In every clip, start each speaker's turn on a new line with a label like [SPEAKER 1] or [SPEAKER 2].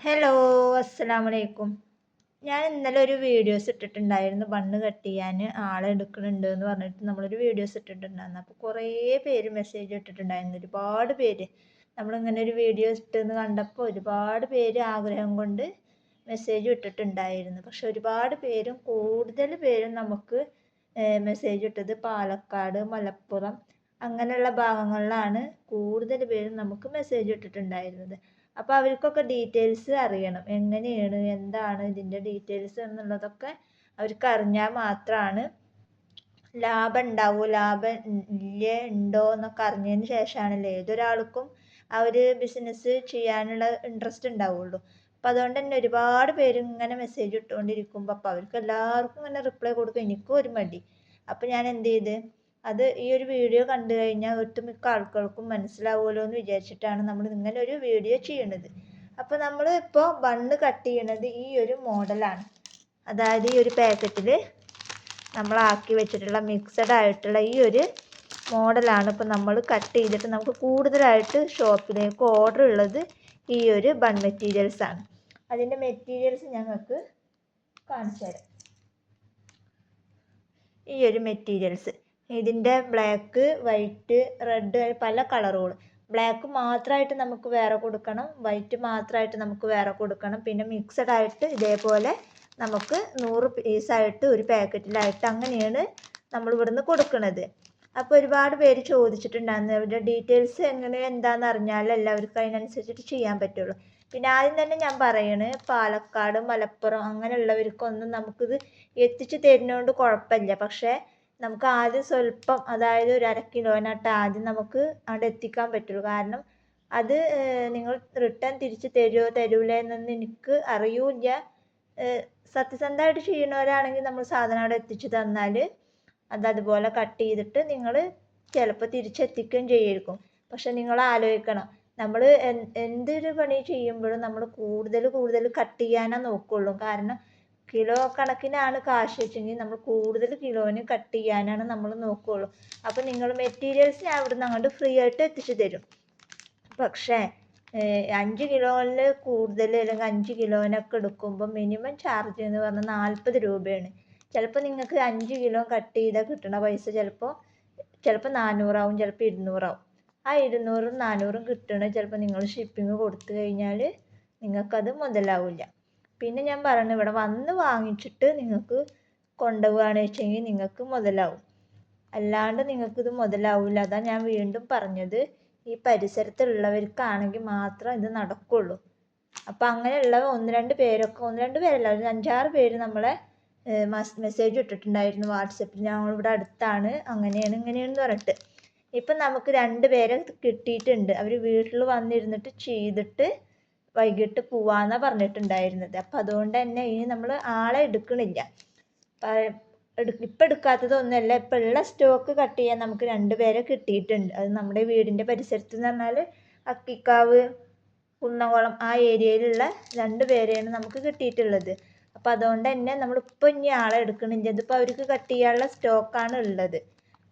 [SPEAKER 1] Hello അസ്സലാമു അലൈക്കും ഞാൻ ഇന്നലെ ഒരു വീഡിയോസ് ഇട്ടിട്ടുണ്ടായിരുന്നു. ബണ്ണ് കട്ട് ചെയ്യാൻ ആളെ എന്ന് പറഞ്ഞിട്ട് നമ്മളൊരു വീഡിയോസ് ഇട്ടിട്ടുണ്ടായിരുന്നു. അപ്പോൾ കുറേ പേര് മെസ്സേജ് ഇട്ടിട്ടുണ്ടായിരുന്നു. ഒരുപാട് പേര്. നമ്മളിങ്ങനെ ഒരു വീഡിയോ ഇട്ടെന്ന് കണ്ടപ്പോൾ ഒരുപാട് പേര് ആഗ്രഹം കൊണ്ട് മെസ്സേജ് ഇട്ടിട്ടുണ്ടായിരുന്നു. പക്ഷെ ഒരുപാട് പേരും കൂടുതൽ പേരും നമുക്ക് മെസ്സേജ് ഇട്ടത് പാലക്കാട് മലപ്പുറം അങ്ങനെയുള്ള ഭാഗങ്ങളിലാണ് കൂടുതൽ പേരും നമുക്ക് മെസ്സേജ് ഇട്ടിട്ടുണ്ടായിരുന്നത്. അപ്പോൾ അവർക്കൊക്കെ ഡീറ്റെയിൽസ് അറിയണം. എങ്ങനെയാണ് എന്താണ് ഇതിന്റെ ഡീറ്റെയിൽസ് എന്നുള്ളതൊക്കെ അവർക്ക് അറിഞ്ഞാൽ മാത്രമാണ് ലാഭം ഉണ്ടാവുമോ ലാഭം ഇല്ലേ ഉണ്ടോ എന്നൊക്കെ അറിഞ്ഞതിന് ശേഷമാണല്ലോ ഏതൊരാൾക്കും ആ ഒരു ബിസിനസ് ചെയ്യാനുള്ള ഇൻട്രസ്റ്റ് ഉണ്ടാവുള്ളൂ. അപ്പോൾ അതുകൊണ്ട് തന്നെ ഒരുപാട് പേര് ഇങ്ങനെ മെസ്സേജ് ഇട്ടുകൊണ്ടിരിക്കുമ്പോൾ അപ്പോൾ അവർക്ക് എല്ലാവർക്കും ഇങ്ങനെ റിപ്ലൈ കൊടുക്കും. എനിക്കും ഒരു മടി. അപ്പോൾ ഞാൻ എന്ത് ചെയ്ത്? അത് ഈ ഒരു വീഡിയോ കണ്ടു കഴിഞ്ഞാൽ ഒട്ടുമിക്ക ആൾക്കാർക്കും മനസ്സിലാവുമല്ലോ എന്ന് വിചാരിച്ചിട്ടാണ് നമ്മൾ ഇങ്ങനെ ഒരു വീഡിയോ ചെയ്യണത്. അപ്പോൾ നമ്മൾ ഇപ്പോൾ ബണ്ണ് കട്ട് ചെയ്യണത് ഈ ഒരു മോഡലാണ്. അതായത് ഈ ഒരു പാക്കറ്റിൽ നമ്മളാക്കി വെച്ചിട്ടുള്ള മിക്സഡ് ആയിട്ടുള്ള ഈ ഒരു മോഡലാണ് ഇപ്പോൾ നമ്മൾ കട്ട് ചെയ്തിട്ട് നമുക്ക് കൂടുതലായിട്ട് ഷോപ്പിലേക്ക് ഓർഡർ ഉള്ളത് ഈ ഒരു ബൺ മെറ്റീരിയൽസ് ആണ്. അതിന്റെ മെറ്റീരിയൽസ് ഞങ്ങൾക്ക് കാണിച്ചു തരാം. ഈ ഒരു മെറ്റീരിയൽസ്. ഇതിന്റെ ബ്ലാക്ക് വൈറ്റ് റെഡ് പല കളറുകൾ ബ്ലാക്ക് മാത്രമായിട്ട് നമുക്ക് വേറെ കൊടുക്കണം വൈറ്റ് മാത്രമായിട്ട് നമുക്ക് വേറെ കൊടുക്കണം. പിന്നെ മിക്സഡ് ആയിട്ട് ഇതേപോലെ നമുക്ക് നൂറ് പീസായിട്ട് ഒരു പാക്കറ്റിലായിട്ട് അങ്ങനെയാണ് നമ്മൾ ഇവിടുന്ന് കൊടുക്കുന്നത് അപ്പോൾ ഒരുപാട് പേര് ചോദിച്ചിട്ടുണ്ടായിരുന്നു അവരുടെ ഡീറ്റെയിൽസ് എങ്ങനെ എന്താണെന്ന് അറിഞ്ഞാൽ എല്ലാവർക്കും അതിനനുസരിച്ചിട്ട് ചെയ്യാൻ പറ്റുള്ളൂ. പിന്നെ ആദ്യം തന്നെ ഞാൻ പറയണ് പാലക്കാട് മലപ്പുറം അങ്ങനെയുള്ളവർക്കൊന്നും നമുക്കിത് എത്തിച്ചു തരുന്നതുകൊണ്ട് കുഴപ്പമില്ല. പക്ഷേ നമുക്ക് ആദ്യം സ്വല്പം അതായത് ഒരു അര കിലോനായിട്ട് ആദ്യം നമുക്ക് അവിടെ എത്തിക്കാൻ പറ്റുള്ളൂ. കാരണം അത് നിങ്ങൾ റിട്ടേൺ തിരിച്ച് തരുമോ തരൂല എന്നൊന്നും എനിക്ക് അറിയൂല സത്യസന്ധമായിട്ട് ചെയ്യുന്നവരാണെങ്കിൽ നമ്മൾ സാധനം അവിടെ എത്തിച്ചു തന്നാൽ അത് അതുപോലെ കട്ട് ചെയ്തിട്ട് നിങ്ങൾ ചിലപ്പോൾ തിരിച്ചെത്തിക്കുകയും ചെയ്യായിരിക്കും പക്ഷെ നിങ്ങൾ ആലോചിക്കണം നമ്മൾ എന്തൊരു പണി ചെയ്യുമ്പോഴും നമ്മൾ കൂടുതൽ കൂടുതൽ കട്ട് ചെയ്യാനാണ് നോക്കുള്ളൂ. കാരണം കിലോ കണക്കിനാണ് കാശ് വെച്ചെങ്കിൽ നമ്മൾ കൂടുതൽ കിലോന് കട്ട് ചെയ്യാനാണ് നമ്മൾ നോക്കുകയുള്ളൂ അപ്പോൾ നിങ്ങൾ മെറ്റീരിയൽസ് ഞാൻ ഇവിടുന്ന് അങ്ങോട്ട് ഫ്രീ ആയിട്ട് എത്തിച്ചു തരും. പക്ഷേ അഞ്ച് കിലോയിൽ കൂടുതൽ അല്ലെങ്കിൽ അഞ്ച് കിലോനൊക്കെ എടുക്കുമ്പോൾ മിനിമം ചാർജ് എന്ന് പറഞ്ഞാൽ നാൽപ്പത് രൂപയാണ്. ചിലപ്പോൾ നിങ്ങൾക്ക് അഞ്ച് കിലോ കട്ട് ചെയ്താൽ കിട്ടണ പൈസ ചിലപ്പോൾ ചിലപ്പോൾ നാനൂറാവും ചിലപ്പോൾ ഇരുന്നൂറാവും. ആ ഇരുന്നൂറും നാനൂറും കിട്ടണ ചിലപ്പോൾ നിങ്ങൾ ഷിപ്പിംഗ് കൊടുത്തു കഴിഞ്ഞാൽ നിങ്ങൾക്കത് മുതലാവില്ല. പിന്നെ ഞാൻ പറഞ്ഞു ഇവിടെ വന്ന് വാങ്ങിച്ചിട്ട് നിങ്ങൾക്ക് കൊണ്ടുപോവുകയാണ് വെച്ചെങ്കിൽ നിങ്ങൾക്ക് മുതലാവും. അല്ലാണ്ട് നിങ്ങൾക്കിത് മുതലാവില്ല അതാ ഞാൻ വീണ്ടും പറഞ്ഞത്. ഈ പരിസരത്തുള്ളവർക്കാണെങ്കിൽ മാത്രം ഇത് നടക്കുള്ളൂ. അപ്പോൾ അങ്ങനെയുള്ള ഒന്ന് രണ്ട് പേരൊക്കെ ഒന്ന് രണ്ട് പേരല്ല ഒരു അഞ്ചാറ് പേര് നമ്മളെ മെസ്സേജ് ഇട്ടിട്ടുണ്ടായിരുന്നു വാട്സപ്പിൽ ഞങ്ങളിവിടെ അടുത്താണ്. അങ്ങനെയാണ് ഇങ്ങനെയാണെന്ന് പറഞ്ഞിട്ട്. ഇപ്പം നമുക്ക് രണ്ട് പേരെ കിട്ടിയിട്ടുണ്ട്. അവർ വീട്ടിൽ വന്നിരുന്നിട്ട് ചെയ്തിട്ട് വൈകിട്ട് പോവാന്ന പറഞ്ഞിട്ടുണ്ടായിരുന്നത്. അപ്പം അതുകൊണ്ട് തന്നെ ഇനി നമ്മൾ ആളെ എടുക്കണില്ല. ഇപ്പം എടുക്കാത്തതൊന്നുമല്ല ഇപ്പം ഉള്ള സ്റ്റോക്ക് കട്ട് ചെയ്യാൻ നമുക്ക് രണ്ട് പേരെ കിട്ടിയിട്ടുണ്ട്. അത് നമ്മുടെ വീടിന്റെ പരിസരത്ത് എന്ന് പറഞ്ഞാൽ അക്കിക്കാവ് കുന്നംകുളം ആ ഏരിയയിലുള്ള രണ്ട് പേരെയാണ് നമുക്ക് കിട്ടിയിട്ടുള്ളത്. അപ്പോൾ അതുകൊണ്ട് തന്നെ നമ്മളിപ്പോൾ ഇനി ആളെ എടുക്കണില്ല. ഇതിപ്പോൾ അവർക്ക് കട്ട് ചെയ്യാനുള്ള സ്റ്റോക്കാണ് ഉള്ളത്.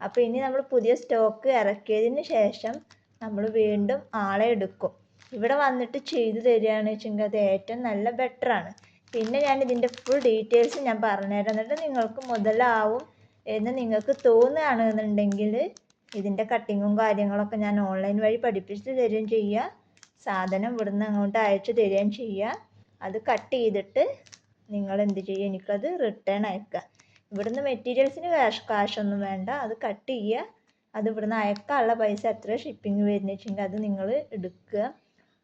[SPEAKER 1] അപ്പോൾ ഇനി നമ്മൾ പുതിയ സ്റ്റോക്ക് ഇറക്കിയതിന് ശേഷം നമ്മൾ വീണ്ടും ആളെ എടുക്കും. ഇവിടെ വന്നിട്ട് ചെയ്തു തരികയാണ് വെച്ചെങ്കിൽ അത് ഏറ്റവും നല്ല ബെറ്ററാണ് പിന്നെ ഞാൻ ഇതിന്റെ ഫുൾ ഡീറ്റെയിൽസ് ഞാൻ പറഞ്ഞുതരാം എന്നിട്ട് നിങ്ങൾക്ക് മുതലാവും എന്ന് നിങ്ങൾക്ക് തോന്നുകയാണെന്നുണ്ടെങ്കിൽ ഇതിന്റെ കട്ടിങ്ങും കാര്യങ്ങളൊക്കെ ഞാൻ ഓൺലൈൻ വഴി പഠിപ്പിച്ച് തരികയും ചെയ്യുക. സാധനം ഇവിടുന്ന് അങ്ങോട്ട് അയച്ചു തരികയും ചെയ്യുക. അത് കട്ട് ചെയ്തിട്ട് നിങ്ങൾ എന്ത് ചെയ്യുക? എനിക്കത് റിട്ടേൺ അയക്കുക. ഇവിടുന്ന് മെറ്റീരിയൽസിന് കാശ് കാശൊന്നും വേണ്ട. അത് കട്ട് ചെയ്യുക. അത് ഇവിടുന്ന് അയക്കാനുള്ള പൈസ എത്ര ഷിപ്പിംഗ് വരുന്നത് വെച്ചെങ്കിൽ അത് നിങ്ങൾ എടുക്കുക.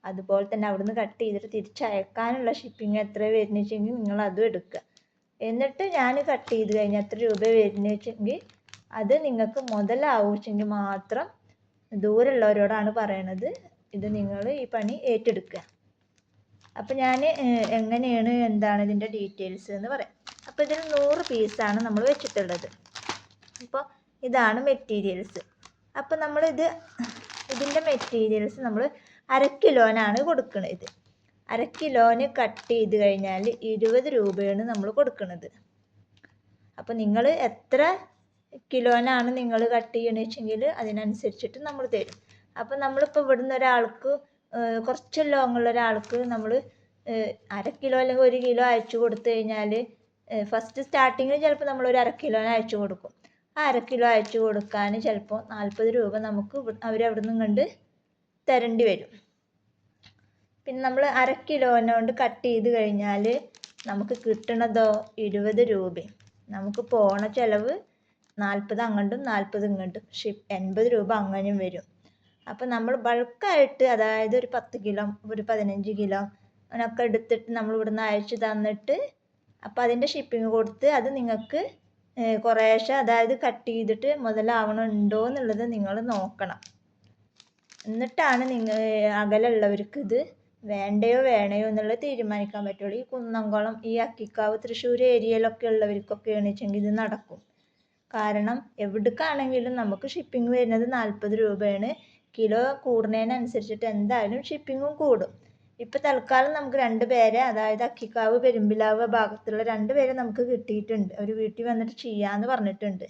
[SPEAKER 1] അതുപോലെ തന്നെ അവിടുന്ന് കട്ട് ചെയ്തിട്ട് തിരിച്ചയക്കാനുള്ള ഷിപ്പിംഗ് എത്ര വരുന്നത് വെച്ചെങ്കിൽ നിങ്ങൾ അതും എടുക്കുക. എന്നിട്ട് ഞാൻ കട്ട് ചെയ്ത് കഴിഞ്ഞാൽ എത്ര രൂപ വരുന്നത് വെച്ചെങ്കിൽ അത് നിങ്ങൾക്ക് മുതലാവുമെങ്കിൽ മാത്രം ദൂരമുള്ളവരോടാണ് പറയണത്. ഇത് നിങ്ങൾ ഈ പണി ഏറ്റെടുക്കുക. അപ്പോൾ ഞാൻ എങ്ങനെയാണ് എന്താണ് ഇതിന്റെ ഡീറ്റെയിൽസ് എന്ന് പറയാം. അപ്പോൾ ഇതിൽ നൂറ് പീസാണ് നമ്മൾ വെച്ചിട്ടുള്ളത്. അപ്പോൾ ഇതാണ് മെറ്റീരിയൽസ് അപ്പോൾ നമ്മളിത് ഇതിന്റെ മെറ്റീരിയൽസ് നമ്മൾ അര കിലോനാണ് കൊടുക്കുന്നത് അര കിലോന് കട്ട് ചെയ്ത് കഴിഞ്ഞാൽ ഇരുപത് രൂപയാണ് നമ്മൾ കൊടുക്കുന്നത് അപ്പോൾ നിങ്ങൾ എത്ര കിലോനാണ് നിങ്ങൾ കട്ട് ചെയ്യണമെന്ന് വെച്ചെങ്കിൽ അതിനനുസരിച്ചിട്ട് നമ്മൾ തരും. അപ്പോൾ നമ്മളിപ്പോൾ ഇവിടുന്ന് ഒരാൾക്ക് കുറച്ച് ലോങ്ങുള്ള ഒരാൾക്ക് നമ്മൾ അര കിലോ അല്ലെങ്കിൽ ഒരു കിലോ അയച്ചു കൊടുത്തു കഴിഞ്ഞാൽ ഫസ്റ്റ് സ്റ്റാർട്ടിങ്ങിൽ ചിലപ്പോൾ നമ്മളൊരു അര കിലോന് അയച്ചു കൊടുക്കും. അര കിലോ അയച്ചു കൊടുക്കാൻ ചിലപ്പോൾ നാൽപ്പത് രൂപ നമുക്ക് അവരവിടെ നിന്നും കണ്ട് തരേണ്ടി വരും. പിന്നെ നമ്മൾ അര കിലോനോണ്ട് കട്ട് ചെയ്ത് കഴിഞ്ഞാൽ നമുക്ക് കിട്ടണതോ ഇരുപത് രൂപയും നമുക്ക് പോണ ചിലവ് നാൽപ്പത് അങ്ങോട്ടും നാൽപ്പത് ഇങ്ങോട്ടും ഷിപ്പ് എൺപത് രൂപ അങ്ങനെയും വരും. അപ്പോൾ നമ്മൾ ബൾക്കായിട്ട് അതായത് ഒരു പത്ത് കിലോ ഒരു പതിനഞ്ച് കിലോ അങ്ങനെയൊക്കെ എടുത്തിട്ട് നമ്മൾ ഇവിടുന്ന് അയച്ചു തന്നിട്ട് അപ്പോൾ അതിന്റെ ഷിപ്പിംഗ് കൊടുത്ത് അത് നിങ്ങൾക്ക് കുറേശ്ശെ അതായത് കട്ട് ചെയ്തിട്ട് മുതലാവണുണ്ടോ എന്നുള്ളത് നിങ്ങൾ നോക്കണം. എന്നിട്ടാണ് നിങ്ങൾ അകലുള്ളവർക്ക് ഇത് വേണ്ടയോ വേണയോ എന്നുള്ളത് തീരുമാനിക്കാൻ പറ്റുള്ളൂ. ഈ കുന്നംകുളം ഈ അക്കിക്കാവ് തൃശ്ശൂർ ഏരിയയിലൊക്കെ ഉള്ളവർക്കൊക്കെ വെച്ചെങ്കിൽ ഇത് നടക്കും. കാരണം എവിടേക്കാണെങ്കിലും നമുക്ക് ഷിപ്പിംഗ് വരുന്നത് നാൽപ്പത് രൂപയാണ്. കിലോ കൂടുന്നതിനനുസരിച്ചിട്ട് എന്തായാലും ഷിപ്പിങ്ങും കൂടും. ഇപ്പോൾ തൽക്കാലം നമുക്ക് രണ്ട് പേരെ അതായത് അക്കിക്കാവ് പെരുമ്പിലാവ് ഭാഗത്തുള്ള രണ്ട് പേരെ നമുക്ക് കിട്ടിയിട്ടുണ്ട്. ഒരു വീട്ടിൽ വന്നിട്ട് ചെയ്യാന്ന് പറഞ്ഞിട്ടുണ്ട്.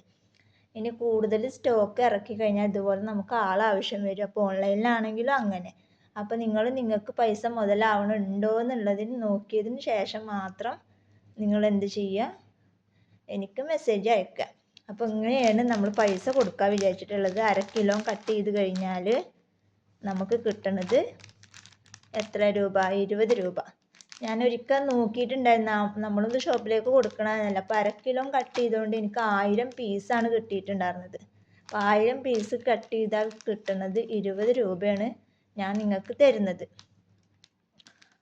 [SPEAKER 1] ഇനി കൂടുതൽ സ്റ്റോക്ക് ഇറക്കി കഴിഞ്ഞാൽ ഇതുപോലെ നമുക്ക് ആളാവശ്യം വരും. അപ്പോൾ ഓൺലൈനിലാണെങ്കിലും അങ്ങനെ. അപ്പോൾ നിങ്ങൾ നിങ്ങൾക്ക് പൈസ മുതലാവണുണ്ടോ എന്നുള്ളതിന് നോക്കിയതിന് ശേഷം മാത്രം നിങ്ങൾ എന്ത് ചെയ്യുക? എനിക്ക് മെസ്സേജ് അയക്കുക. അപ്പോൾ ഇങ്ങനെയാണ് നമ്മൾ പൈസ കൊടുക്കാൻ വിചാരിച്ചിട്ടുള്ളത്. അര കിലോ കട്ട് ചെയ്ത് കഴിഞ്ഞാൽ നമുക്ക് കിട്ടണത് എത്ര രൂപ? ഇരുപത് രൂപ. ഞാൻ ഒരിക്കൽ നോക്കിയിട്ടുണ്ടായിരുന്നു നമ്മളൊന്ന് ഷോപ്പിലേക്ക് കൊടുക്കണമെന്നല്ല അപ്പോൾ അര കട്ട് ചെയ്തുകൊണ്ട് എനിക്ക് ആയിരം പീസാണ് കിട്ടിയിട്ടുണ്ടായിരുന്നത്. അപ്പോൾ ആയിരം പീസ് കട്ട് ചെയ്താൽ കിട്ടുന്നത് ഇരുപത് രൂപയാണ് ഞാൻ നിങ്ങൾക്ക് തരുന്നത്.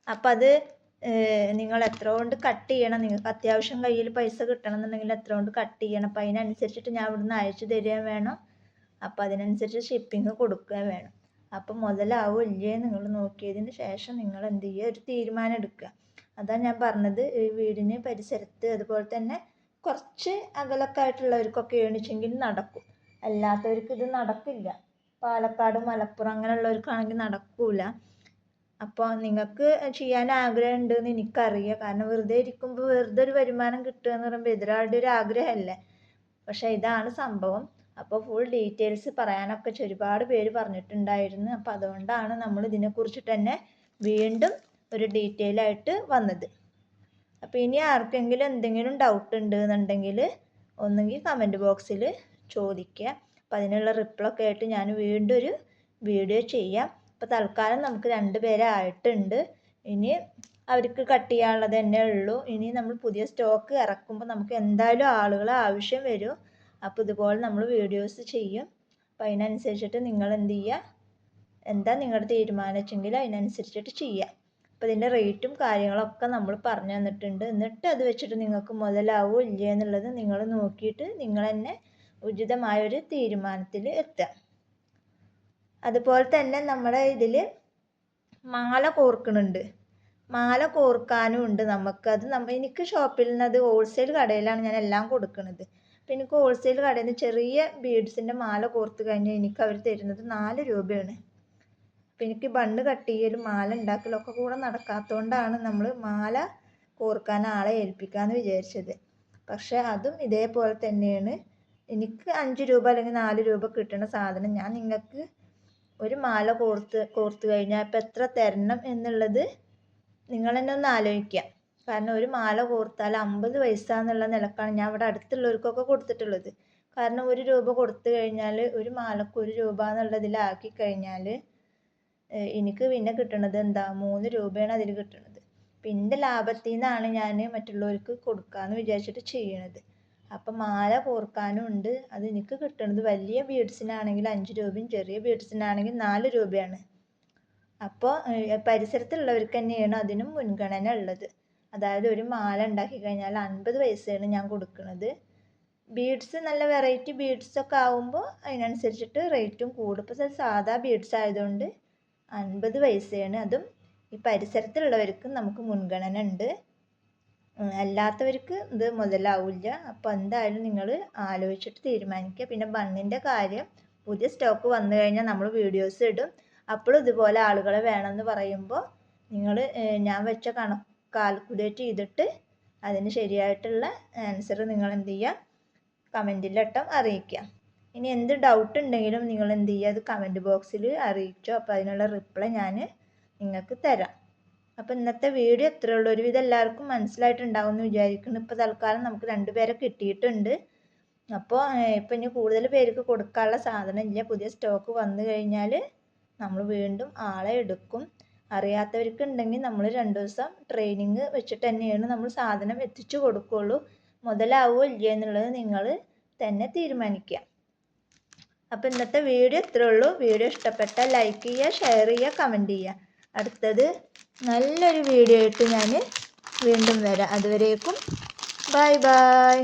[SPEAKER 1] അപ്പം അത് നിങ്ങൾ എത്ര കൊണ്ട് കട്ട് ചെയ്യണം? നിങ്ങൾക്ക് അത്യാവശ്യം കയ്യിൽ പൈസ കിട്ടണം എന്നുണ്ടെങ്കിൽ എത്ര കൊണ്ട് കട്ട് ചെയ്യണം? അപ്പം അതിനനുസരിച്ചിട്ട് ഞാൻ ഇവിടുന്ന് അയച്ചു തരികയും വേണം. അപ്പം അതിനനുസരിച്ച് ഷിപ്പിംഗ് കൊടുക്കുകയും വേണം. അപ്പം മുതലാവോ ഇല്ലേ നിങ്ങൾ നോക്കിയതിന് ശേഷം നിങ്ങൾ എന്ത് ചെയ്യുക? ഒരു തീരുമാനം എടുക്കുക. അതാണ് ഞാൻ പറഞ്ഞത്. ഈ വീടിന് പരിസരത്ത് അതുപോലെ തന്നെ കുറച്ച് അകലൊക്കെ ആയിട്ടുള്ളവർക്കൊക്കെ എണീച്ചെങ്കിൽ നടക്കും. അല്ലാത്തവർക്ക് ഇത് നടക്കില്ല. പാലക്കാട് മലപ്പുറം അങ്ങനെയുള്ളവർക്കാണെങ്കിൽ നടക്കൂല. അപ്പോൾ നിങ്ങൾക്ക് ചെയ്യാൻ ആഗ്രഹം ഉണ്ടെന്ന് എനിക്കറിയാം. കാരണം വെറുതെ ഇരിക്കുമ്പോൾ വെറുതെ ഒരു വരുമാനം കിട്ടുക എന്ന് പറയുമ്പോൾ എതിരാളുടെ ഒരു ആഗ്രഹമല്ലേ? പക്ഷേ ഇതാണ് സംഭവം. അപ്പോൾ ഫുൾ ഡീറ്റെയിൽസ് പറയാനൊക്കെ ഒരുപാട് പേര് പറഞ്ഞിട്ടുണ്ടായിരുന്നു. അപ്പോൾ അതുകൊണ്ടാണ് നമ്മൾ ഇതിനെക്കുറിച്ചിട്ട് തന്നെ വീണ്ടും ഒരു ഡീറ്റെയിൽ ആയിട്ട് വന്നത്. അപ്പോൾ ഇനി ആർക്കെങ്കിലും എന്തെങ്കിലും ഡൗട്ട് ഉണ്ട് എന്നുണ്ടെങ്കിൽ ഒന്നുകിൽ കമന്റ് ബോക്സിൽ ചോദിക്കുക. അപ്പോൾ അതിനുള്ള റിപ്ലൈ ഒക്കെ ആയിട്ട് ഞാൻ വീണ്ടും ഒരു വീഡിയോ ചെയ്യാം. അപ്പോൾ തൽക്കാലം നമുക്ക് രണ്ട് പേരെ ആയിട്ടുണ്ട്. ഇനി അവർക്ക് കട്ട് ചെയ്യാനുള്ളത് തന്നെ ഉള്ളൂ. ഇനി നമ്മൾ പുതിയ സ്റ്റോക്ക് ഇറക്കുമ്പോൾ നമുക്ക് എന്തായാലും ആളുകളെ ആവശ്യം വരും. അപ്പോൾ ഇതുപോലെ നമ്മൾ വീഡിയോസ് ചെയ്യും. അപ്പോൾ അതിനനുസരിച്ചിട്ട് നിങ്ങൾ എന്ത് ചെയ്യുക? എന്താ നിങ്ങളുടെ തീരുമാനിച്ചെങ്കിൽ അതിനനുസരിച്ചിട്ട് ചെയ്യുക. അപ്പോൾ ഇതിന്റെ റേറ്റും കാര്യങ്ങളൊക്കെ നമ്മൾ പറഞ്ഞു തന്നിട്ടുണ്ട്. എന്നിട്ട് അത് വെച്ചിട്ട് നിങ്ങൾക്ക് മുതലാവോ ഇല്ല എന്നുള്ളത് നിങ്ങൾ നോക്കിയിട്ട് നിങ്ങൾ തന്നെ ഉചിതമായൊരു തീരുമാനത്തിൽ എത്തുക. അതുപോലെ തന്നെ നമ്മുടെ ഇതിൽ മാല കോർക്കുന്നുണ്ട് മാല കോർക്കാനും ഉണ്ട് നമുക്കത് നമ്മ എനിക്ക് ഷോപ്പിൽ നിന്ന് അത് ഹോൾസെയിൽ കടയിലാണ് ഞാൻ എല്ലാം കൊടുക്കുന്നത് അപ്പോൾ എനിക്ക് ഹോൾസെയിൽ കടയിൽ നിന്ന് ചെറിയ ബീഡ്സിന്റെ മാല കോർത്ത് കഴിഞ്ഞാൽ എനിക്ക് അവർ തരുന്നത് നാല് രൂപയാണ്. അപ്പം എനിക്ക് ബണ്ണ് കട്ട് ചെയ്യലും മാല ഉണ്ടാക്കലും ഒക്കെ കൂടെ നടക്കാത്തതുകൊണ്ടാണ് നമ്മൾ മാല കോർക്കാൻ ആളെ ഏൽപ്പിക്കാമെന്ന് വിചാരിച്ചത്. പക്ഷേ അതും ഇതേപോലെ തന്നെയാണ്. എനിക്ക് അഞ്ച് രൂപ അല്ലെങ്കിൽ നാല് രൂപ കിട്ടുന്ന സാധനം ഞാൻ നിങ്ങൾക്ക് ഒരു മാല കോർത്ത് കോർത്ത് കഴിഞ്ഞാൽ ഇപ്പം എത്ര തരണം എന്നുള്ളത് നിങ്ങൾ തന്നെ ഒന്ന് ആലോചിക്കുക കാരണം ഒരു മാല കോർത്താൽ അമ്പത് പൈസ എന്നുള്ള നിലക്കാണ് ഞാൻ ഇവിടെ അടുത്തുള്ളവർക്കൊക്കെ കൊടുത്തിട്ടുള്ളത്. കാരണം ഒരു രൂപ കൊടുത്തു കഴിഞ്ഞാൽ ഒരു മാലക്ക് ഒരു രൂപ എന്നുള്ളതിലാക്കി കഴിഞ്ഞാൽ എനിക്ക് പിന്നെ കിട്ടണത് എന്താ? മൂന്ന് രൂപയാണ് അതിൽ കിട്ടണത്. പിന്നെ ലാഭത്തിൽ നിന്നാണ് ഞാൻ മറ്റുള്ളവർക്ക് കൊടുക്കാമെന്ന് വിചാരിച്ചിട്ട് ചെയ്യണത്. അപ്പം മാല കോർക്കാനും ഉണ്ട്. അത് എനിക്ക് കിട്ടണത് വലിയ ബീഡ്സിനാണെങ്കിൽ അഞ്ച് രൂപയും ചെറിയ ബീഡ്സിനാണെങ്കിൽ നാല് രൂപയാണ്. അപ്പോൾ പരിസരത്തുള്ളവർക്ക് തന്നെയാണ് അതിനും മുൻഗണന ഉള്ളത്. അതായത് ഒരു മാല ഉണ്ടാക്കി കഴിഞ്ഞാൽ അൻപത് പൈസയാണ് ഞാൻ കൊടുക്കുന്നത് ബീഡ്സ് നല്ല വെറൈറ്റി ബീഡ്സ് ഒക്കെ ആവുമ്പോൾ അതിനനുസരിച്ചിട്ട് റേറ്റും കൂടും. ഇപ്പോൾ സാധാ ബീഡ്സ് ആയതുകൊണ്ട് അൻപത് പൈസയാണ്. അതും ഈ പരിസരത്തുള്ളവർക്ക് നമുക്ക് മുൻഗണന ഉണ്ട്. അല്ലാത്തവർക്ക് ഇത് മുതലാവില്ല. അപ്പോൾ എന്തായാലും നിങ്ങൾ ആലോചിച്ചിട്ട് തീരുമാനിക്കുക. പിന്നെ ബണ്ണിന്റെ കാര്യം പുതിയ സ്റ്റോക്ക് വന്നു കഴിഞ്ഞാൽ നമ്മൾ വീഡിയോസ് ഇടും. അപ്പോഴും ഇതുപോലെ ആളുകളെ വേണമെന്ന് പറയുമ്പോൾ നിങ്ങൾ ഞാൻ വെച്ച കണക്ക് കാൽക്കുലേറ്റ് ചെയ്തിട്ട് അതിന് ശരിയായിട്ടുള്ള ആൻസർ നിങ്ങൾ എന്ത് ചെയ്യുക? കമന്റിലട്ടം അറിയിക്കുക. ഇനി എന്ത് ഡൗട്ട് ഉണ്ടെങ്കിലും നിങ്ങൾ എന്ത് ചെയ്യുക? അത് കമന്റ് ബോക്സിൽ അറിയിച്ചോ? അപ്പോൾ അതിനുള്ള റിപ്ലൈ ഞാൻ നിങ്ങൾക്ക് തരാം. അപ്പോൾ ഇന്നത്തെ വീഡിയോ ഇത്രയേ ഉള്ളൂ. ഒരുവിധം എല്ലാവർക്കും മനസ്സിലായിട്ടുണ്ടാവും എന്ന് വിചാരിക്കുന്നു. ഇപ്പോൾ തൽക്കാലം നമുക്ക് രണ്ട് രണ്ടുപേരെ കിട്ടിയിട്ടുണ്ട്. അപ്പോൾ ഇപ്പം ഇനി കൂടുതൽ പേർക്ക് കൊടുക്കാനുള്ള സാധനം ഇല്ല. പുതിയ സ്റ്റോക്ക് വന്നു കഴിഞ്ഞാൽ നമ്മൾ വീണ്ടും ആളെ എടുക്കും. അറിയാത്തവർക്ക് ഉണ്ടെങ്കിൽ നമ്മൾ രണ്ട് ദിവസം ട്രെയിനിങ് വെച്ചിട്ട് തന്നെയാണ് നമ്മൾ സാധനം എത്തിച്ചു കൊടുക്കുകയുള്ളൂ. മുതലാവോ ഇല്ല എന്നുള്ളത് നിങ്ങൾ തന്നെ തീരുമാനിക്കുക. അപ്പോൾ ഇന്നത്തെ വീഡിയോ ഇത്രേ ഉള്ളൂ. വീഡിയോ ഇഷ്ടപ്പെട്ടാൽ ലൈക്ക് ചെയ്യുക ഷെയർ ചെയ്യുക കമന്റ് ചെയ്യുക. അടുത്തത് നല്ലൊരു വീഡിയോ ആയിട്ട് ഞാൻ വീണ്ടും വരാം. അതുവരേക്കും ബൈ ബൈ